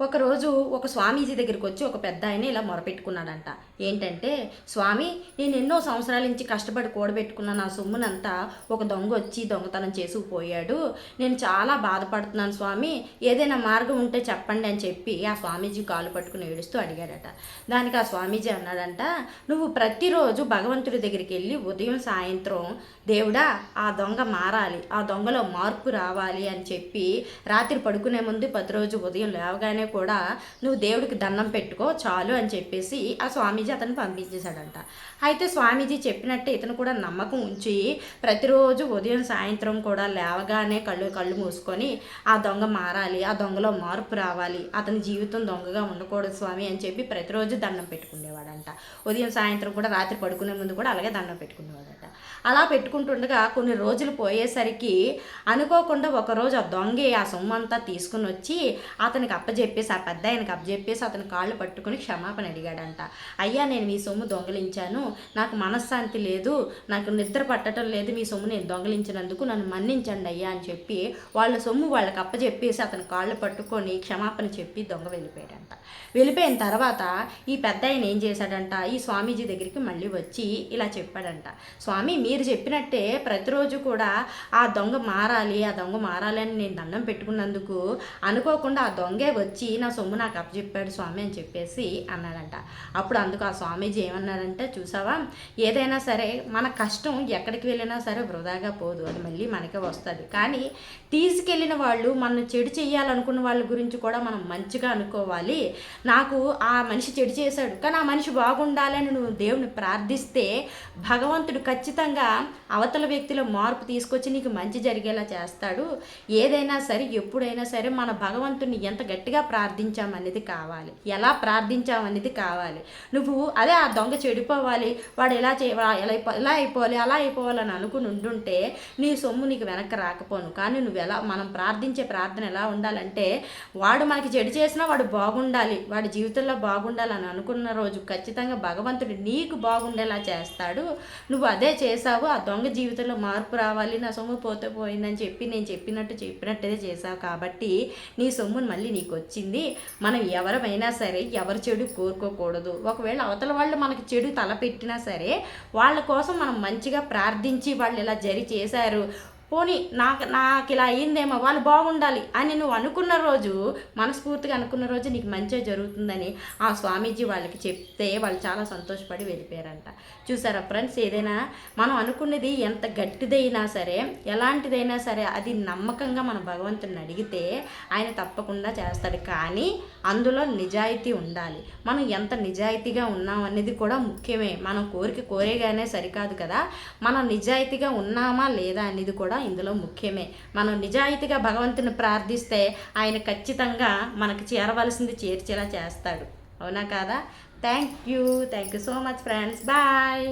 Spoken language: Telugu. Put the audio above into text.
ఒకరోజు ఒక స్వామీజీ దగ్గరికి వచ్చి ఒక పెద్ద ఆయన ఇలా మొరపెట్టుకున్నాడంట. ఏంటంటే స్వామి నేను ఎన్నో సంవత్సరాల నుంచి కష్టపడి కూడబెట్టుకున్న నా సొమ్మునంతా ఒక దొంగ వచ్చి దొంగతనం చేసుకుపోయాడు నేను చాలా బాధపడుతున్నాను స్వామి. ఏదైనా మార్గం ఉంటే చెప్పండి అని చెప్పి ఆ స్వామీజీ కాలు పట్టుకుని ఏడుస్తూ అడిగాడట. దానికి ఆ స్వామీజీ అన్నాడంట నువ్వు ప్రతిరోజు భగవంతుడి దగ్గరికి వెళ్ళి ఉదయం సాయంత్రం దేవుడా ఆ దొంగ మారాలి. ఆ దొంగలో మార్పు రావాలి అని చెప్పి రాత్రి పడుకునే ముందు ప్రతిరోజు ఉదయం లేవగానే కూడా నువ్వు దేవుడికి దండం పెట్టుకో చాలు అని చెప్పేసి ఆ స్వామీజీ అతను పంపించేశాడంట. అయితే స్వామీజీ చెప్పినట్టే ఇతను కూడా నమ్మకం ఉంచి ప్రతిరోజు ఉదయం సాయంత్రం కూడా లేవగానే కళ్ళు కళ్ళు మూసుకొని ఆ దొంగ మారాలి ఆ దొంగలో మార్పు రావాలి అతని జీవితం దొంగగా ఉండకూడదు స్వామి అని చెప్పి ప్రతిరోజు దండం పెట్టుకునేవాడంట. ఉదయం సాయంత్రం కూడా రాత్రి పడుకునే ముందు కూడా అలాగే దండం పెట్టుకునేవాడంట. అలా పెట్టుకుంటుండగా కొన్ని రోజులు పోయేసరికి అనుకోకుండా ఒకరోజు ఆ దొంగే ఆ సొమ్ము అంతా తీసుకుని వచ్చి అతనికి చెప్పేసి ఆ పెద్ద ఆయనకు అప్పచెప్పేసి అతను కాళ్ళు పట్టుకుని క్షమాపణ అడిగాడంట. అయ్యా నేను మీ సొమ్ము దొంగలించాను. నాకు మనశ్శాంతి లేదు. నాకు నిద్ర పట్టడం లేదు. మీ సొమ్ము నేను దొంగలించినందుకు నన్ను మన్నించండి అయ్యా అని చెప్పి వాళ్ళ సొమ్ము వాళ్ళకి అప్పచెప్పేసి అతను కాళ్ళు పట్టుకొని క్షమాపణ చెప్పి దొంగ వెళ్ళిపోయాడంట. వెళ్ళిపోయిన తర్వాత ఈ పెద్ద ఆయన ఏం చేశాడంట? ఈ స్వామీజీ దగ్గరికి మళ్ళీ వచ్చి ఇలా చెప్పాడంట. స్వామి మీరు చెప్పినట్టే ప్రతిరోజు కూడా ఆ దొంగ మారాలి. ఆ దొంగ మారాలి అని నేను దండం పెట్టుకున్నందుకు అనుకోకుండా ఆ దొంగే వచ్చి నా సొమ్ము నాకు అప్పచెప్పాడు స్వామి అని చెప్పేసి అన్నాడంట. అప్పుడు అందుకు ఆ స్వామీజీ ఏమన్నాడంటే చూసావా? ఏదైనా సరే మన కష్టం ఎక్కడికి వెళ్ళినా సరే వృధాగా పోదు. అది మళ్ళీ మనకే వస్తుంది. కానీ తీసుకెళ్ళిన వాళ్ళు మనం చెడు చేయాలనుకున్న వాళ్ళ గురించి కూడా మనం మంచిగా అనుకోవాలి. నాకు ఆ మనిషి చెడు చేశాడు. కానీ ఆ మనిషి బాగుండాలని నువ్వు దేవుని ప్రార్థిస్తే భగవంతుడు ఖచ్చితంగా అవతల వ్యక్తిలో మార్పు తీసుకొచ్చి నీకు మంచి జరిగేలా చేస్తాడు. ఏదైనా సరే ఎప్పుడైనా సరే మన భగవంతుని ఎంత గట్టిగా ప్రార్థించామనేది కావాలి. ఎలా ప్రార్థించామనేది కావాలి. నువ్వు అదే ఆ దొంగ చెడిపోవాలి. వాడు ఎలా చే ఎలా అయిపో- ఎలా అయిపోవాలి అలా అయిపోవాలని అనుకుని ఉండుంటే నీ సొమ్ము నీకు వెనక్కి రాకపోను. కానీ నువ్వు ఎలా మనం ప్రార్థించే ప్రార్థన ఎలా ఉండాలంటే వాడు మనకి చెడు చేసినా వాడు బాగుండాలి. వాడి జీవితంలో బాగుండాలని అనుకున్న రోజు ఖచ్చితంగా భగవంతుడు నీకు బాగుండేలా చేస్తాడు. నువ్వు అదే చేసావు ఆ దొంగ జీవితంలో మార్పు రావాలి. నా సొమ్ము పోతే పోయిందని చెప్పి నేను చెప్పినట్టు చెప్పినట్టుదే చేసావు కాబట్టి నీ సొమ్మును మళ్ళీ నీకు వచ్చింది మనం ఎవరమైనా సరే ఎవరి చెడు కోరుకోకూడదు. ఒకవేళ అవతల వాళ్ళు మనకి చెడు తలపెట్టినా సరే వాళ్ళ కోసం మనం మంచిగా ప్రార్థించి వాళ్ళు ఇలా జరి చేశారు పోనీ నాకు నాకు ఇలా అయ్యిందేమో వాళ్ళు బాగుండాలి అని నువ్వు అనుకున్న రోజు మనస్ఫూర్తిగా అనుకున్న రోజు నీకు మంచిగా జరుగుతుందని ఆ స్వామీజీ వాళ్ళకి చెప్తే వాళ్ళు చాలా సంతోషపడి వెళ్ళిపోయారంట. చూసారా ఫ్రెండ్స్ ఏదైనా మనం అనుకున్నది ఎంత గట్టిదైనా సరే ఎలాంటిదైనా సరే అది నమ్మకంగా మన భగవంతుని అడిగితే ఆయన తప్పకుండా చేస్తాడు. కానీ అందులో నిజాయితీ ఉండాలి. మనం ఎంత నిజాయితీగా ఉన్నాం అనేది కూడా ముఖ్యమే. మనం కోరిక కోరేగానే సరికాదు కదా. మనం నిజాయితీగా ఉన్నామా లేదా అనేది కూడా కూడా ఇందులో ముఖ్యమే. మనం నిజాయితీగా భగవంతుని ప్రార్థిస్తే ఆయన ఖచ్చితంగా మనకు చేరవలసింది చేర్చేలా చేస్తాడు. అవునా కాదా? Thank you thank you so much friends bye